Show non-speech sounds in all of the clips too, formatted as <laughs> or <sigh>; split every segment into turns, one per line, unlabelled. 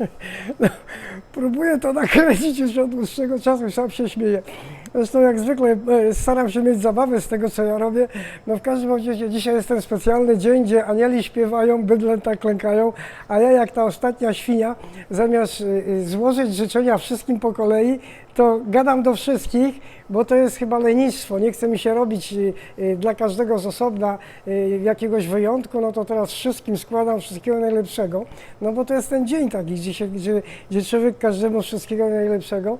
<laughs> No, próbuję to nakręcić już od dłuższego czasu, sam się śmieję. Zresztą jak zwykle e, staram się mieć zabawę z tego, co ja robię. No w każdym razie dzisiaj jest ten specjalny dzień, gdzie anieli śpiewają, bydlęta klękają, a ja jak ta ostatnia świnia, zamiast e, złożyć życzenia wszystkim po kolei, to gadam do wszystkich, bo to jest chyba lenistwo. Nie chce mi się robić y, dla każdego z osobna jakiegoś wyjątku, no to teraz wszystkim składam wszystkiego najlepszego. No bo to jest ten dzień taki, gdzie, gdzie, gdzie człowiek każdemu wszystkiego najlepszego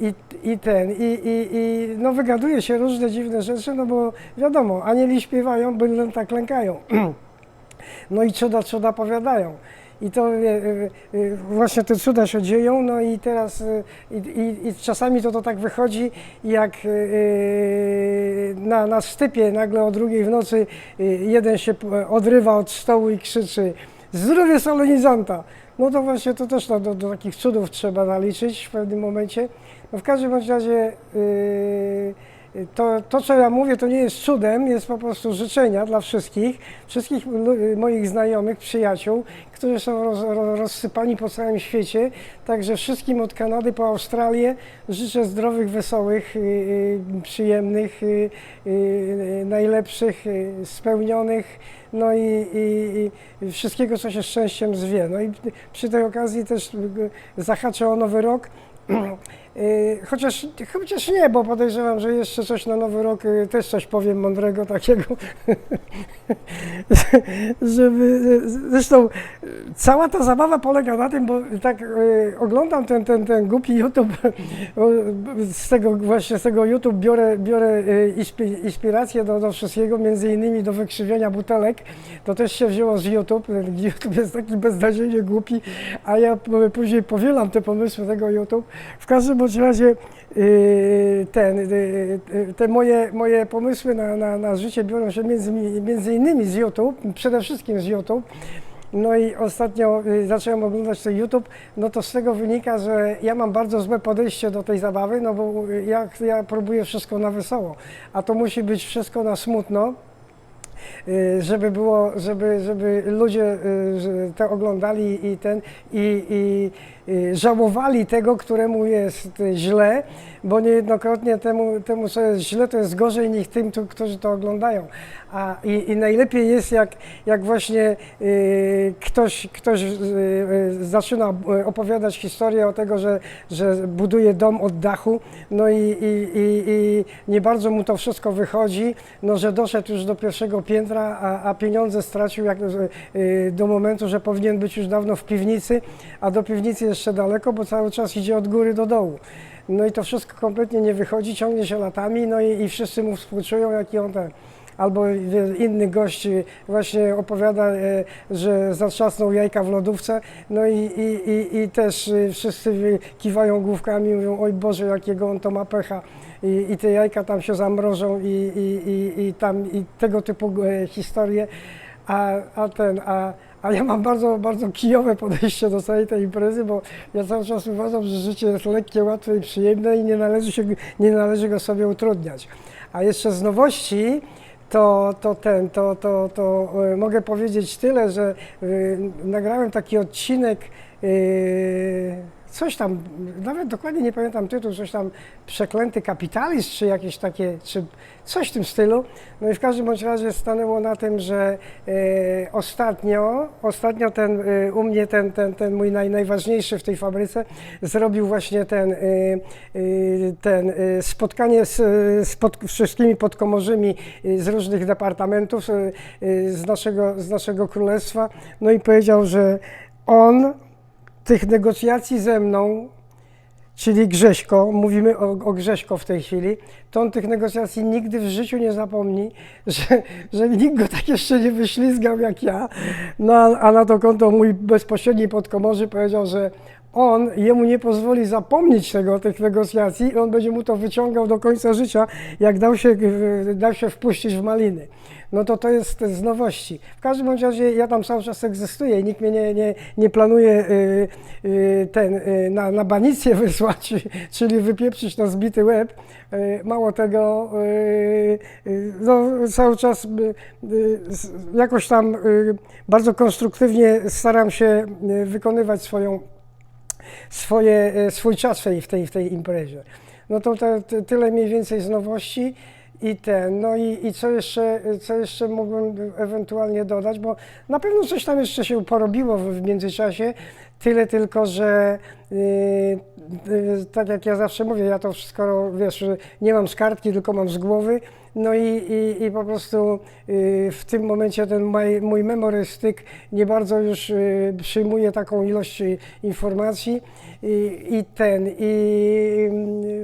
i, i ten, i, i, i no wygaduje się różne dziwne rzeczy, no bo wiadomo, anieli śpiewają, bydlęta klękają. <clears throat> No i cuda, cuda powiadają. I to e, e, e, właśnie te cuda się dzieją, no i teraz i, i, czasami to, to tak wychodzi, jak na, na sztypie nagle o drugiej w nocy jeden się odrywa od stołu i krzyczy zdrowie solenizanta. No to właśnie to też do, do, do takich cudów trzeba naliczyć w pewnym momencie. No w każdym bądź razie e, to, to, co ja mówię, to nie jest cudem, jest po prostu życzenia dla wszystkich, wszystkich lu- moich znajomych, przyjaciół, którzy są roz, ro- rozsypani po całym świecie. Także wszystkim od Kanady po Australię życzę zdrowych, wesołych, y, y, przyjemnych, y, y, najlepszych, y, spełnionych, no i, i, i wszystkiego, co się szczęściem zwie. No i przy tej okazji też y, zahaczę o Nowy Rok. <clears throat> Y, Chociaż, chociaż nie, bo podejrzewam, że jeszcze coś na Nowy Rok y, też coś powiem mądrego takiego, <laughs> żeby, zresztą cała ta zabawa polega na tym, bo tak y, oglądam ten, ten, ten głupi YouTube, z tego właśnie z tego YouTube biorę, biorę inspi- inspirację do, do wszystkiego, między innymi do wykrzywienia butelek, to też się wzięło z YouTube, YouTube jest taki beznadziejnie głupi, a ja później powielam te pomysły tego YouTube. W każdym bądź razie yy, ten, yy, yy, te moje, moje pomysły na, na, na życie biorą się między, między innymi z YouTube, przede wszystkim z YouTube. No i ostatnio y, zacząłem oglądać ten YouTube, no to z tego wynika, że ja mam bardzo złe podejście do tej zabawy, no bo y, ja, ja próbuję wszystko na wesoło, a to musi być wszystko na smutno, y, żeby było, żeby, żeby ludzie y, to oglądali i ten i, i y, żałowali tego, któremu jest y, źle, bo niejednokrotnie temu, temu, co jest źle, to jest gorzej niż tym, którzy to oglądają. A, i, I najlepiej jest, jak, jak właśnie y, ktoś, ktoś y, y, zaczyna y, opowiadać historię o tego, że, że buduje dom od dachu, no i, i, i, i nie bardzo mu to wszystko wychodzi, no że doszedł już do pierwszego piętra, a, a pieniądze stracił jak, y, do momentu, że powinien być już dawno w piwnicy, a do piwnicy jeszcze daleko, bo cały czas idzie od góry do dołu. No i to wszystko kompletnie nie wychodzi, ciągnie się latami, no i, i wszyscy mu współczują, jaki on ten. Albo inny gość właśnie opowiada, e, że zatrzasnął jajka w lodówce, no i, i, i, i też y, wszyscy kiwają główkami, mówią, oj Boże, jakiego on to ma pecha. I, i te jajka tam się zamrożą i, i, i, i tam i tego typu e, historie. A, a ten, a, a ja mam bardzo, bardzo kijowe podejście do całej tej imprezy, bo ja cały czas uważam, że życie jest lekkie, łatwe i przyjemne i nie należy, się, nie należy go sobie utrudniać. A jeszcze z nowości, to, to ten, to, to, to e, mogę powiedzieć tyle, że e, nagrałem taki odcinek, e, coś tam, nawet dokładnie nie pamiętam tytuł, coś tam przeklęty kapitalizm, czy jakieś takie, czy coś w tym stylu. No i w każdym bądź razie stanęło na tym, że e, ostatnio, ostatnio ten, e, u mnie ten, ten, ten mój naj, najważniejszy w tej fabryce zrobił właśnie ten, e, ten spotkanie z, z pod, wszystkimi podkomorzymi z różnych departamentów z naszego, z naszego królestwa. No i powiedział, że on tych negocjacji ze mną, czyli Grześko, mówimy o, o Grześko w tej chwili, to on tych negocjacji nigdy w życiu nie zapomni, <laughs> że, że nikt go tak jeszcze nie wyślizgał jak ja. No a, na to konto mój bezpośredni podkomorzy powiedział, że on jemu nie pozwoli zapomnieć tego, tych negocjacji i on będzie mu to wyciągał do końca życia, jak dał się, dał się wpuścić w maliny. No to to jest z nowości. W każdym razie ja tam cały czas egzystuję i nikt mnie nie, nie, nie planuje y, y, ten, na, na banicję <laughs> wysłać, czyli wypieprzyć na zbity łeb. Mało tego, no, cały czas jakoś tam bardzo konstruktywnie staram się wykonywać swoją swoje, e, swój czas w tej, w tej, imprezie. No to te, te, tyle mniej więcej z nowości i ten, no i, i co, jeszcze, co jeszcze mógłbym ewentualnie dodać, bo na pewno coś tam jeszcze się porobiło w, w międzyczasie, tyle tylko, że yy, yy, tak jak ja zawsze mówię, ja to wszystko, wiesz, nie mam z kartki, tylko mam z głowy, no i, i, i po prostu y, w tym momencie ten moj, mój memorystyk nie bardzo już y, przyjmuje taką ilość y, informacji i, i ten, i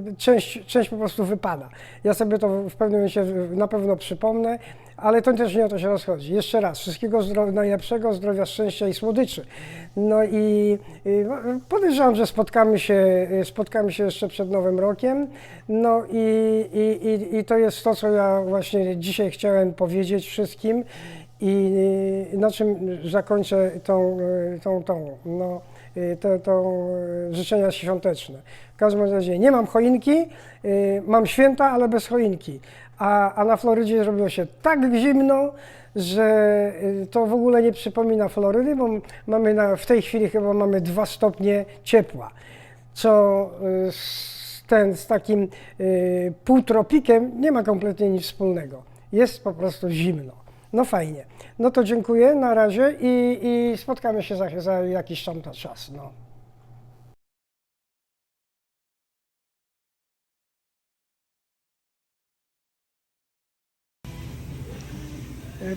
y, część, część po prostu wypada. Ja sobie to w pewnym momencie na pewno przypomnę, ale to też nie o to się rozchodzi. Jeszcze raz, wszystkiego najlepszego, zdrowia, szczęścia i słodyczy. No i no, podejrzewam, że spotkamy się, y, spotkamy się jeszcze przed Nowym Rokiem. No i, i, i, i to jest to, co ja właśnie dzisiaj chciałem powiedzieć wszystkim i y, na czym zakończę tą, y, tą, tą, no, to, tą życzenia świąteczne. W każdym razie nie mam choinki, mam święta, ale bez choinki. A, a na Florydzie zrobiło się tak zimno, że y, to w ogóle nie przypomina Florydy, bo mamy na, w tej chwili chyba mamy 2 stopnie ciepła, co y, z, ten, z takim y, półtropikiem nie ma kompletnie nic wspólnego. Jest po prostu zimno. No fajnie. No to dziękuję na razie i, i spotkamy się za, za jakiś tam czas. No.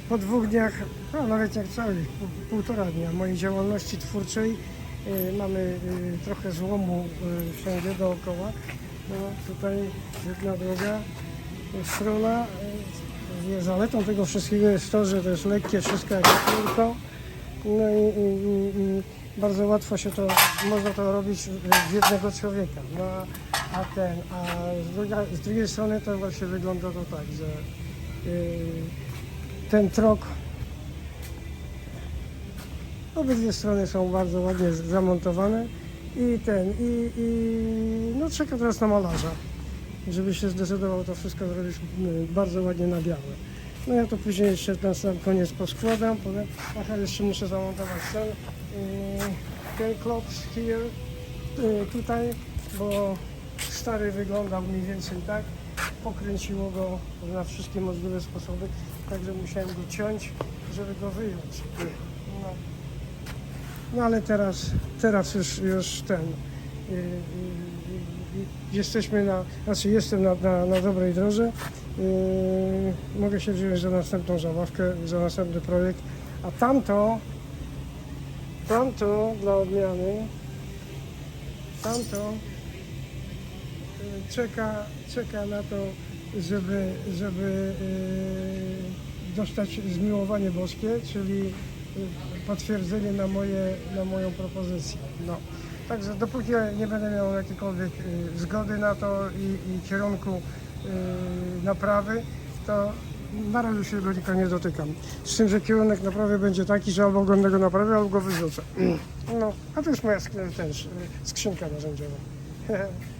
Po dwóch dniach, no nawet jak pół- półtora dnia mojej działalności twórczej y, mamy y, trochę złomu wszędzie dookoła. No, tutaj jedna droga, strona. Zaletą tego wszystkiego jest to, że to jest lekkie wszystko jak tylko. No i, i, i, bardzo łatwo się to, można to robić w jednego człowieka. No, a ten, a z, druga, z drugiej strony to właśnie wygląda to tak, że y, ten trok. Obydwie strony są bardzo ładnie zamontowane i ten, i, i no czeka teraz na malarza, żeby się zdecydował to wszystko zrobić mm, bardzo ładnie na białe. No ja to później jeszcze na sam koniec poskładam, powiem, aha, jeszcze muszę zamontować ten, yy, ten klops here, yy, tutaj, bo stary wyglądał mniej więcej tak, pokręciło go na wszystkie możliwe sposoby, także musiałem go ciąć, żeby go wyjąć. No, no ale teraz, teraz już, już ten, yy, yy, yy, jesteśmy na, znaczy jestem na, na, na dobrej drodze, mogę się wziąć za następną zabawkę, za następny projekt, a tamto, tamto dla odmiany, tamto y, czeka, czeka na to, żeby, żeby y, dostać zmiłowanie boskie, czyli y, potwierdzenie na, moje, na moją propozycję. No. Także dopóki ja nie będę miał jakiejkolwiek y, zgody na to i, i kierunku naprawy, to na razie się go tylko nie dotykam. Z tym, że kierunek naprawy będzie taki, że albo będę go naprawię, albo go wyrzucę. No, a to jest moja skrzynka narzędziowa. <laughs>